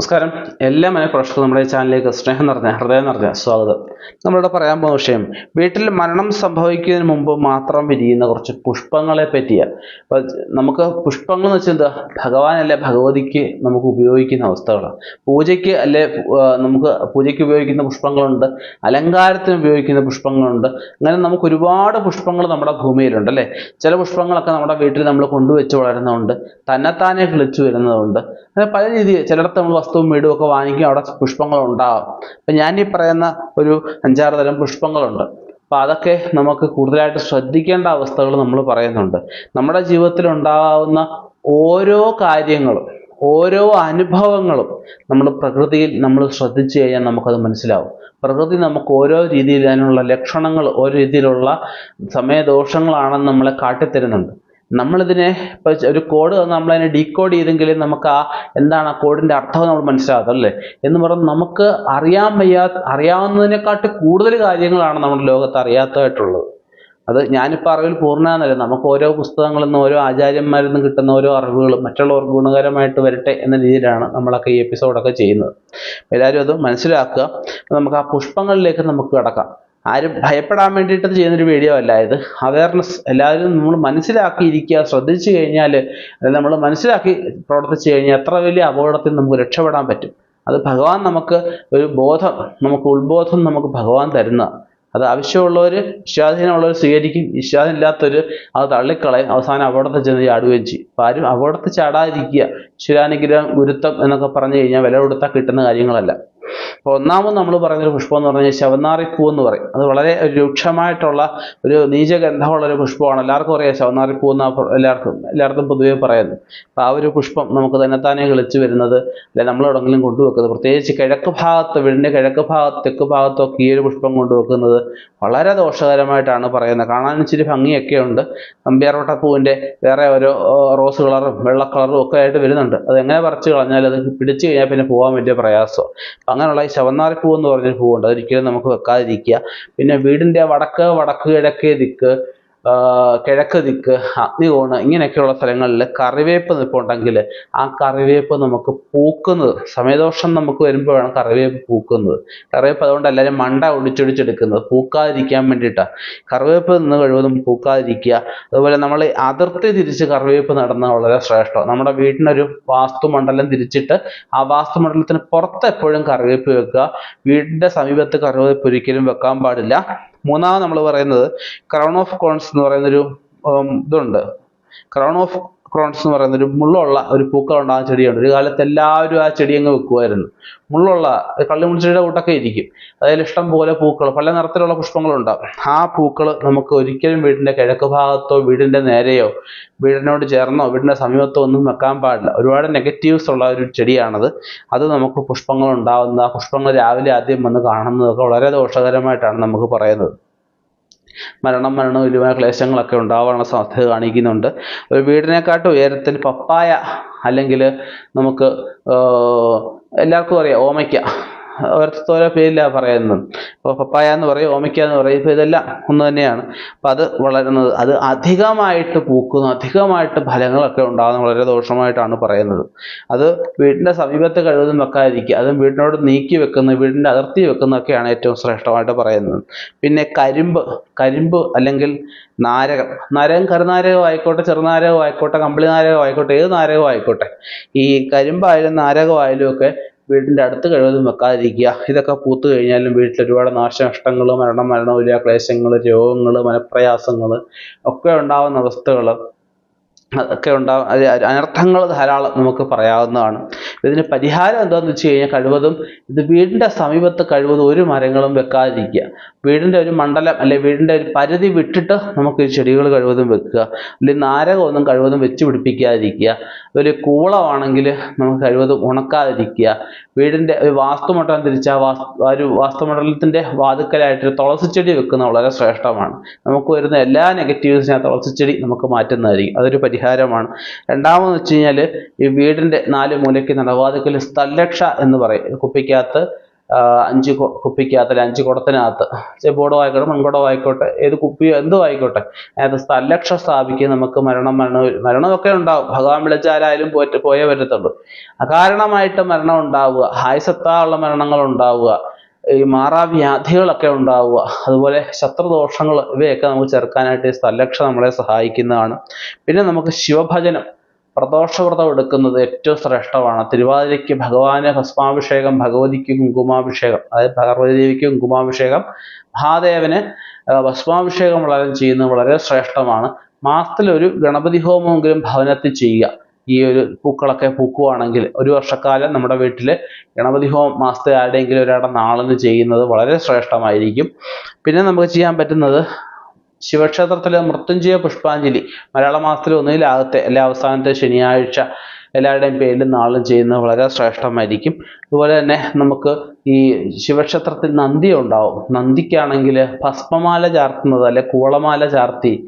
നമസ്കാരം. എല്ലാ മനഃപ്രേക്ഷകർക്കും നമ്മുടെ ചാനലിലേക്ക് സ്നേഹം നിറഞ്ഞ ഹൃദയം നിറഞ്ഞ സ്വാഗതം. നമ്മളിവിടെ പറയാൻ പോകുന്ന വിഷയം വീട്ടിൽ മരണം സംഭവിക്കുന്നതിന് മുമ്പ് മാത്രം വിരിയുന്ന കുറച്ച് പുഷ്പങ്ങളെ പറ്റിയ നമുക്ക് പുഷ്പങ്ങൾ എന്ന് വെച്ചാൽ എന്താ? ഭഗവാൻ അല്ലെ ഭഗവതിക്ക് നമുക്ക് ഉപയോഗിക്കുന്ന അവസ്ഥകളാണ്. പൂജയ്ക്ക് അല്ലെ നമുക്ക് പൂജയ്ക്ക് ഉപയോഗിക്കുന്ന പുഷ്പങ്ങളുണ്ട് അലങ്കാരത്തിന് ഉപയോഗിക്കുന്ന പുഷ്പങ്ങളുണ്ട് അങ്ങനെ നമുക്ക് ഒരുപാട് പുഷ്പങ്ങൾ നമ്മുടെ ഭൂമിയിലുണ്ട് അല്ലേ? ചില പുഷ്പങ്ങളൊക്കെ നമ്മുടെ വീട്ടിൽ നമ്മൾ കൊണ്ടുവച്ച് വളരുന്നതുണ്ട് തന്നെത്താനെ കിളിച്ചു വരുന്നതുണ്ട് അങ്ങനെ പല രീതിയിൽ ചിലയിടത്ത് നമ്മൾ വസ്തുവും വീടും ഒക്കെ വാങ്ങിക്കും അവിടെ പുഷ്പങ്ങൾ ഉണ്ടാവാം അപ്പം ഞാൻ ഈ പറയുന്ന ഒരു അഞ്ചാറ് തരം പുഷ്പങ്ങളുണ്ട്. അപ്പം അതൊക്കെ നമുക്ക് കൂടുതലായിട്ട് ശ്രദ്ധിക്കേണ്ട അവസ്ഥകൾ നമ്മൾ പറയുന്നുണ്ട്. നമ്മുടെ ജീവിതത്തിൽ ഉണ്ടാകുന്ന ഓരോ കാര്യങ്ങളും ഓരോ അനുഭവങ്ങളും നമ്മൾ പ്രകൃതിയിൽ നമ്മൾ ശ്രദ്ധിച്ചു കഴിഞ്ഞാൽ നമുക്കത് മനസ്സിലാവും. പ്രകൃതി നമുക്ക് ഓരോ രീതിയിൽ അതിനുള്ള ലക്ഷണങ്ങൾ ഓരോ രീതിയിലുള്ള സമയദോഷങ്ങളാണെന്ന് നമ്മളെ കാട്ടിത്തരുന്നുണ്ട്. നമ്മളിതിനെ ഇപ്പോൾ ഒരു കോഡ് നമ്മളതിനെ ഡീകോഡ് ചെയ്തെങ്കിൽ നമുക്ക് ആ എന്താണ് ആ കോഡിന്റെ അർത്ഥം നമ്മൾ മനസ്സിലാകും അല്ലേ? എന്ന് പറഞ്ഞാൽ നമുക്ക് അറിയാൻ വയ്യാ അറിയാവുന്നതിനെക്കാട്ടി കൂടുതൽ കാര്യങ്ങളാണ് നമ്മുടെ ലോകത്ത് അറിയാത്തതായിട്ടുള്ളത്. അത് ഞാനിപ്പോൾ അറിവിൽ പൂർണമാണെന്നല്ല നമുക്ക് ഓരോ പുസ്തകങ്ങളിൽ നിന്നും ഓരോ ആചാര്യന്മാരിൽ നിന്നും കിട്ടുന്ന ഓരോ അറിവുകളും മറ്റുള്ളവർ ഗുണകരമായിട്ട് വരട്ടെ എന്ന രീതിയിലാണ് നമ്മളൊക്കെ ഈ എപ്പിസോഡൊക്കെ ചെയ്യുന്നത്. എല്ലാവരും അത് മനസ്സിലാക്കുക. നമുക്ക് ആ പുഷ്പങ്ങളിലേക്ക് നമുക്ക് കിടക്കാം. ആരും ഭയപ്പെടാൻ വേണ്ടിയിട്ട് ചെയ്യുന്നൊരു വീഡിയോ അല്ല ഇത്. അവയർനെസ് എല്ലാവരും നമ്മൾ മനസ്സിലാക്കിയിരിക്കുക ശ്രദ്ധിച്ചു കഴിഞ്ഞാൽ നമ്മൾ മനസ്സിലാക്കി പ്രവർത്തിച്ചു കഴിഞ്ഞാൽ എത്ര വലിയ അപകടത്തിൽ നമുക്ക് രക്ഷപ്പെടാൻ പറ്റും. അത് ഭഗവാൻ നമുക്ക് ഒരു ബോധം നമുക്ക് ഉത്ബോധം നമുക്ക് ഭഗവാൻ തരുന്ന. അത് ആവശ്യമുള്ളവർ വിശ്വാസീനമുള്ളവർ സ്വീകരിക്കും. വിശ്വാസം ഇല്ലാത്തവർ അത് തള്ളിക്കളയും. അവസാനം അപകടത്തിൽ ചെന്ന് ചാടുകയും ചെയ്യും. അപ്പം ആരും അപകടത്തിൽ ചാടാതിരിക്കുക. ശിരാനുഗ്രഹം ഗുരുത്വം എന്നൊക്കെ പറഞ്ഞു കഴിഞ്ഞാൽ വില കൊടുത്താൽ കിട്ടുന്ന കാര്യങ്ങളല്ല. അപ്പോൾ ഒന്നാമത് നമ്മൾ പറയുന്നൊരു പുഷ്പം എന്ന് പറഞ്ഞാൽ ശവനാറിപ്പൂ എന്ന് പറയും. അത് വളരെ ഒരു രൂക്ഷമായിട്ടുള്ള ഒരു നീചഗന്ധമുള്ള ഒരു പുഷ്പമാണ്. എല്ലാവർക്കും അറിയാം ശവനാറിപ്പൂ എന്ന് എല്ലാവർക്കും എല്ലായിടത്തും പൊതുവേ പറയുന്നു അപ്പോൾ ആ ഒരു പുഷ്പം നമുക്ക് തന്നെത്താനെ കിളിച്ച് വരുന്നത് അല്ലെ നമ്മളെവിടെങ്കിലും കൊണ്ടുവെക്കുന്നത്. പ്രത്യേകിച്ച് കിഴക്ക് ഭാഗത്ത് വീടിന്റെ കിഴക്ക് ഭാഗത്ത് തെക്ക് ഭാഗത്തൊക്കെ ഈ ഒരു പുഷ്പം കൊണ്ടുവെക്കുന്നത് വളരെ ദോഷകരമായിട്ടാണ് പറയുന്നത്. കാണാൻ ഇച്ചിരി ഭംഗിയൊക്കെ ഉണ്ട്. നമ്പ്യാർവട്ടപ്പൂവിന്റെ വേറെ ഓരോ റോസ് കളറും വെള്ള കളറും ഒക്കെ ആയിട്ട് വരുന്നുണ്ട്. അത് എങ്ങനെ പറിച്ച് കളഞ്ഞാൽ അത് പിടിച്ചു കഴിഞ്ഞാൽ പിന്നെ പോകാൻ വലിയ പ്രയാസം അങ്ങനെയുള്ള ഈ ശവന്നാറിപ്പൂ എന്ന് പറഞ്ഞൊരു പൂവുണ്ട്. അതൊരിക്കലും നമുക്ക് വെക്കാതിരിക്കുക. പിന്നെ വീടിന്റെ വടക്ക് വടക്ക് കിഴക്കേ ദിക്ക് കിഴക്ക് ദിക്ക് അഗ്നികോണ് ഇങ്ങനെയൊക്കെയുള്ള സ്ഥലങ്ങളിൽ കറിവേപ്പ് നിൽപ്പുണ്ടെങ്കിൽ ആ കറിവേപ്പ് നമുക്ക് പൂക്കുന്നത് സമയദോഷം നമുക്ക് വരുമ്പോഴാണ് കറിവേപ്പ് പൂക്കുന്നത്. കറിവേപ്പ് അതുകൊണ്ട് എല്ലാവരും മണ്ട ഒടിച്ചൊടിച്ചെടുക്കുന്നത്. പൂക്കാതിരിക്കാൻ വേണ്ടിയിട്ടാണ് കറിവേപ്പ് നിന്ന് കഴിവതും പൂക്കാതിരിക്കുക. അതുപോലെ നമ്മൾ അതിർത്തി തിരിച്ച് കറിവേപ്പ് നടന്ന വളരെ ശ്രേഷ്ഠം നമ്മുടെ വീട്ടിനൊരു വാസ്തുമണ്ഡലം തിരിച്ചിട്ട് ആ വാസ്തുമണ്ഡലത്തിന് പുറത്ത് എപ്പോഴും കറിവേപ്പ് വെക്കുക. വീടിന്റെ സമീപത്ത് കറിവേപ്പ് ഒരിക്കലും വെക്കാൻ പാടില്ല. മൂന്നാമത് നമ്മൾ പറയുന്നത് ക്രൗൺ ഓഫ് കോൺസ് എന്ന് പറയുന്നൊരു ഇതുണ്ട്. ക്രൗൺ ഓഫ് ക്രോൺസ് എന്ന് പറയുന്ന ഒരു മുള്ളുള്ള ഒരു പൂക്കൾ ഉണ്ടാകുന്ന ചെടിയുണ്ട്. ഒരു കാലത്ത് എല്ലാവരും ആ ചെടി അങ്ങ് വെക്കുമായിരുന്നു. മുള്ളുള്ള കള്ളിമുൾച്ചെടിയുടെ കൂട്ടൊക്കെ ഇരിക്കും. അതിൽ ഇഷ്ടം പോലെ പൂക്കൾ പല നിറത്തിലുള്ള പുഷ്പങ്ങളുണ്ടാവും. ആ പൂക്കൾ നമുക്ക് ഒരിക്കലും വീടിന്റെ കിഴക്ക് ഭാഗത്തോ വീടിന്റെ നേരെയോ വീടിനോട് ചേർന്നോ വീടിന്റെ സമീപത്തോ ഒന്നും വെക്കാൻ പാടില്ല. ഒരുപാട് നെഗറ്റീവ്സ് ഉള്ള ഒരു ചെടിയാണത്. അത് നമുക്ക് പുഷ്പങ്ങൾ ഉണ്ടാകുന്ന പുഷ്പങ്ങൾ രാവിലെ ആദ്യം വന്ന് കാണുന്നതൊക്കെ വളരെ ദോഷകരമായിട്ടാണ് നമുക്ക് പറയുന്നത്. മരണം മരണം വലിയ ക്ലേശങ്ങളൊക്കെ ഉണ്ടാവാനുള്ള സാധ്യത കാണിക്കുന്നുണ്ട്. ഒരു വീടിനെക്കാട്ടും ഉയരത്തിൽ പപ്പായ അല്ലെങ്കിൽ നമുക്ക് എല്ലാവർക്കും അറിയാം ഓമയ്ക്ക. ഓരോരുത്തർ ഓരോ പേരിലാണ് പറയുന്നത്. ഇപ്പോൾ പപ്പായ എന്ന് പറയും ഓമയ്ക്ക എന്ന് പറയും ഇപ്പോൾ ഇതെല്ലാം ഒന്ന് തന്നെയാണ്. അപ്പോൾ അത് വളരുന്നത്. അത് അധികമായിട്ട് പൂക്കുന്നു അധികമായിട്ട് ഫലങ്ങളൊക്കെ ഉണ്ടാകുന്ന വളരെ ദോഷമായിട്ടാണ് പറയുന്നത്. അത് വീടിന്റെ സമീപത്ത് കഴിവതും വെക്കാതിരിക്കുക അതും വീടിനോട് നീക്കി വെക്കുന്ന വീടിന്റെ അതിർത്തി വെക്കുന്നതൊക്കെയാണ് ഏറ്റവും ശ്രേഷ്ഠമായിട്ട് പറയുന്നത്. പിന്നെ കരിമ്പ് കരിമ്പ് അല്ലെങ്കിൽ നാരകം. നാരകം കരുനാരകം ആയിക്കോട്ടെ ചെറുനാരകം ആയിക്കോട്ടെ കമ്പിളി നാരകം ആയിക്കോട്ടെ ഏത് നാരകം ആയിക്കോട്ടെ. ഈ കരിമ്പായാലും നാരകമായാലും ഒക്കെ വീടിന്റെ അടുത്ത് കഴിവതും വെക്കാതിരിക്കുക. ഇതൊക്കെ പൂത്തു കഴിഞ്ഞാലും വീട്ടിൽ ഒരുപാട് നാശനഷ്ടങ്ങൾ മരണം മരണമില്ല ക്ലേശങ്ങൾ രോഗങ്ങൾ മനപ്രയാസങ്ങൾ ഒക്കെ ഉണ്ടാകുന്ന അവസ്ഥകൾ അതൊക്കെ ഉണ്ടാകും അനർത്ഥങ്ങൾ ധാരാളം നമുക്ക് പറയാവുന്നതാണ്. ഇതിന് പരിഹാരം എന്താണെന്ന് വെച്ച് കഴിഞ്ഞാൽ കഴിവതും ഇത് വീടിന്റെ സമീപത്ത് കഴിവതും ഒരു മരങ്ങളും വെക്കാതിരിക്കുക. വീടിന്റെ ഒരു മണ്ഡലം അല്ലെ വീടിന്റെ ഒരു പരിധി വിട്ടിട്ട് നമുക്ക് ഈ ചെടികൾ കഴിവതും വെക്കുക. അല്ലെങ്കിൽ നാരകമൊന്നും കഴിവതും വെച്ച് പിടിപ്പിക്കാതിരിക്കുക. ഒരു കൂളമാണെങ്കിൽ നമുക്ക് കഴിവതും ഉണക്കാതിരിക്കുക. വീടിന്റെ ഒരു വാസ്തുമണ്ഡലം തിരിച്ചാൽ ആ ഒരു വാസ്തുമണ്ഡലത്തിന്റെ വാതുക്കലായിട്ട് ചെടി വെക്കുന്നത് വളരെ ശ്രേഷ്ഠമാണ്. നമുക്ക് വരുന്ന എല്ലാ നെഗറ്റീവ്സിനും ആ ചെടി നമുക്ക് മാറ്റുന്നതായിരിക്കും. അതൊരു പരിഹാരമാണ്. രണ്ടാമെന്ന് വെച്ച് കഴിഞ്ഞാൽ ഈ വീടിന്റെ നാല് മൂലയ്ക്ക് നടവാതിക്കൽ സ്ഥലരക്ഷ എന്ന് പറയും. കുപ്പിക്കകത്ത് അഞ്ച് കുപ്പിക്കകത്ത് അല്ലെങ്കിൽ അഞ്ച് കുടത്തിനകത്ത്. ചെമ്പോടോ ആയിക്കോട്ടെ മൺകുടോ ആയിക്കോട്ടെ ഏത് കുപ്പിയോ എന്തോ ആയിക്കോട്ടെ. അതായത് സ്ഥലക്ഷ സ്ഥാപിക്കുക നമുക്ക് മരണം മരണം മരണമൊക്കെ ഉണ്ടാവും. ഭഗവാൻ വിളിച്ചാലായാലും പോയിട്ട് പോയേ വരത്തുള്ളൂ അകാരണമായിട്ട് മരണം ഉണ്ടാവുക. ആയുസത്താനുള്ള മരണങ്ങൾ ഉണ്ടാവുക. ഈ മാറാവ്യാധികളൊക്കെ ഉണ്ടാവുക. അതുപോലെ ശത്രുദോഷങ്ങൾ ഇവയൊക്കെ നമുക്ക് ചെറുക്കാനായിട്ട് ഈ സ്ഥലക്ഷ നമ്മളെ സഹായിക്കുന്നതാണ്. പിന്നെ നമുക്ക് ശിവഭജനം പ്രദോഷവ്രതം എടുക്കുന്നത് ഏറ്റവും ശ്രേഷ്ഠമാണ്. തിരുവാതിരയ്ക്ക് ഭഗവാന് ഭസ്മാഭിഷേകം ഭഗവതിക്ക് കുങ്കുമാഭിഷേകം അതായത് ഭഗവതിദേവിക്ക് ദേവിക്ക് കുങ്കുമാഭിഷേകം മഹാദേവന് ഭസ്മാഭിഷേകം വളരെ ചെയ്യുന്നത് വളരെ ശ്രേഷ്ഠമാണ്. മാസത്തിൽ ഒരു ഗണപതി ഹോമമെങ്കിലും ഭവനത്തിൽ ചെയ്യുക. ഈ ഒരു പൂക്കളൊക്കെ പൂക്കുവാണെങ്കിൽ ഒരു വർഷക്കാലം നമ്മുടെ വീട്ടിൽ ഗണപതി ഹോം മാസത്തെ ആരുടെയെങ്കിലും ഒരാളുടെ നാളിന് ചെയ്യുന്നത് വളരെ ശ്രേഷ്ഠമായിരിക്കും. പിന്നെ നമുക്ക് ചെയ്യാൻ പറ്റുന്നത് ശിവക്ഷേത്രത്തിലെ മൃത്യുഞ്ജയ പുഷ്പാഞ്ജലി. മലയാള മാസത്തിൽ ഒന്നിലാകത്തെ എല്ലാ അവസാനത്തെ ശനിയാഴ്ച. എല്ലാവരുടെയും പേരിൽ നാളും ചെയ്യുന്നത് വളരെ ശ്രേഷ്ഠമായിരിക്കും. അതുപോലെ തന്നെ നമുക്ക് ഈ ശിവക്ഷേത്രത്തിൽ നന്ദി ഉണ്ടാവും. നന്ദിക്കാണെങ്കിൽ ഭസ്മമാല ചാർത്തുന്നത് അല്ലെ കൂളമാല ചാർത്തി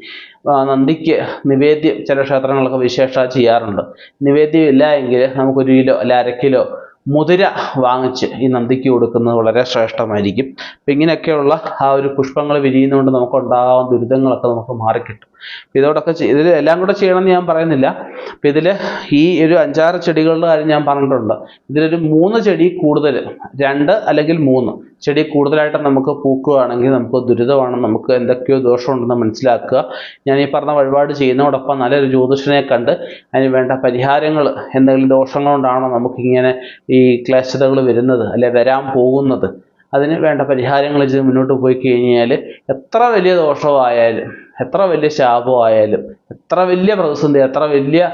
നന്ദിക്ക് നിവേദ്യം ചില ക്ഷേത്രങ്ങളൊക്കെ വിശേഷ ചെയ്യാറുണ്ട്. നിവേദ്യം ഇല്ല എങ്കിൽ നമുക്കൊരു കിലോ അല്ലെ അര കിലോ മുതിര വാങ്ങിച്ച് ഈ നന്ദിക്ക് കൊടുക്കുന്നത് വളരെ ശ്രേഷ്ഠമായിരിക്കും. അപ്പം ഇങ്ങനെയൊക്കെയുള്ള ആ ഒരു പുഷ്പങ്ങൾ വിരിയുന്നതുകൊണ്ട് നമുക്ക് ഉണ്ടാകാവുന്ന ദുരിതങ്ങളൊക്കെ നമുക്ക് മാറിക്കിട്ടും. ഇതോടൊക്കെ ഇതിൽ എല്ലാം കൂടെ ചെയ്യണമെന്ന് ഞാൻ പറയുന്നില്ല. അപ്പം ഇതിൽ ഈ ഒരു അഞ്ചാറ് ചെടികളുടെ കാര്യം ഞാൻ പറഞ്ഞിട്ടുണ്ട്. ഇതിലൊരു മൂന്ന് ചെടി കൂടുതൽ രണ്ട് അല്ലെങ്കിൽ മൂന്ന്. ചെടി കൂടുതലായിട്ട് നമുക്ക് പൂക്കുകയാണെങ്കിൽ നമുക്ക് ദുരിതമാണ് നമുക്ക് എന്തൊക്കെയോ ദോഷമുണ്ടെന്ന് മനസ്സിലാക്കുക. ഞാൻ ഈ പറഞ്ഞ വഴിപാട് ചെയ്യുന്നതോടൊപ്പം നല്ലൊരു ജ്യോതിഷനെ കണ്ട് അതിന് വേണ്ട പരിഹാരങ്ങൾ എന്തെങ്കിലും ദോഷങ്ങൾ കൊണ്ടാണോ നമുക്കിങ്ങനെ ഈ ക്ലേശതകൾ വരുന്നത് അല്ലെ വരാൻ പോകുന്നത്? അതിന് വേണ്ട പരിഹാരങ്ങൾ ചെയ്ത് മുന്നോട്ട് പോയി കഴിഞ്ഞാൽ എത്ര വലിയ ദോഷമായാലും എത്ര വലിയ ശാപമായാലും എത്ര വലിയ പ്രതിസന്ധി എത്ര വലിയ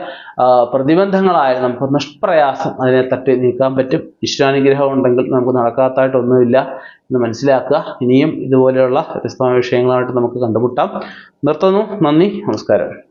പ്രതിബന്ധങ്ങളായാലും നമുക്ക് നിഷ്പ്രയാസം അതിനെ തട്ടി നീക്കാൻ പറ്റും. ഈശ്വരാനുഗ്രഹം ഉണ്ടെങ്കിൽ നമുക്ക് നടക്കാത്തതായിട്ടൊന്നുമില്ല എന്ന് മനസ്സിലാക്കുക. ഇനിയും ഇതുപോലെയുള്ള വ്യത്യസ്തമായ വിഷയങ്ങളായിട്ട് നമുക്ക് കണ്ടുമുട്ടാം. നിർത്തുന്നു. നന്ദി. നമസ്കാരം.